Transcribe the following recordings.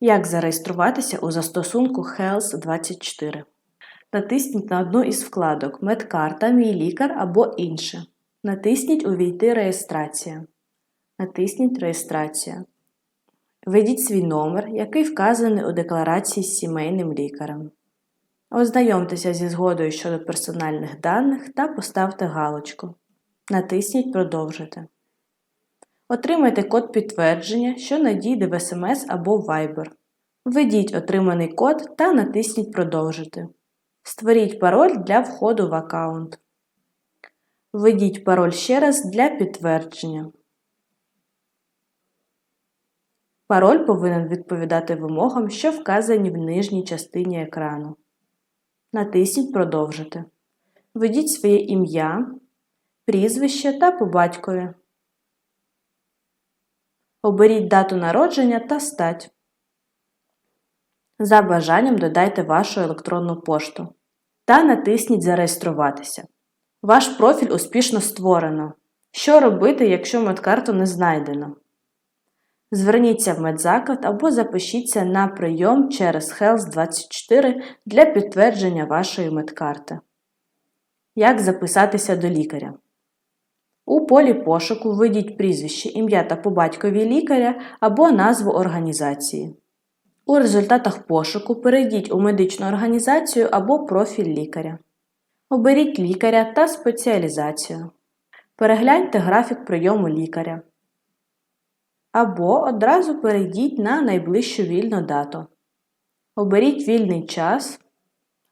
Як зареєструватися у застосунку Health 24 Натисніть на одну із вкладок Медкарта, Мій лікар або інше. Натисніть Увійти реєстрація. Натисніть Реєстрація. Введіть свій номер, який вказаний у декларації з сімейним лікарем. Ознайомтеся зі згодою щодо персональних даних та поставте галочку. Натисніть Продовжити. Отримайте код підтвердження, що надійде в SMS або Viber. Введіть отриманий код та натисніть Продовжити. Створіть пароль для входу в аккаунт. Введіть пароль ще раз для підтвердження. Пароль повинен відповідати вимогам, що вказані в нижній частині екрану. Натисніть Продовжити. Введіть своє ім'я, прізвище та по батькові. Оберіть дату народження та стать. За бажанням додайте вашу електронну пошту та натисніть Зареєструватися. Ваш профіль успішно створено. Що робити, якщо медкарту не знайдено? Зверніться в медзаклад або запишіться на прийом через Health 24 для підтвердження вашої медкарти. Як записатися до лікаря? У полі пошуку введіть прізвище, ім'я та по батькові лікаря або назву організації. У результатах пошуку перейдіть у медичну організацію або профіль лікаря. Оберіть лікаря та спеціалізацію. Перегляньте графік прийому лікаря. Або одразу перейдіть на найближчу вільну дату. Оберіть вільний час.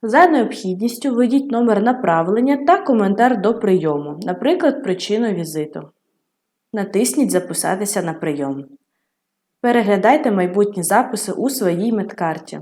За необхідністю введіть номер направлення та коментар до прийому, наприклад, причину візиту. Натисніть Записатися на прийом. Переглядайте майбутні записи у своїй медкарті.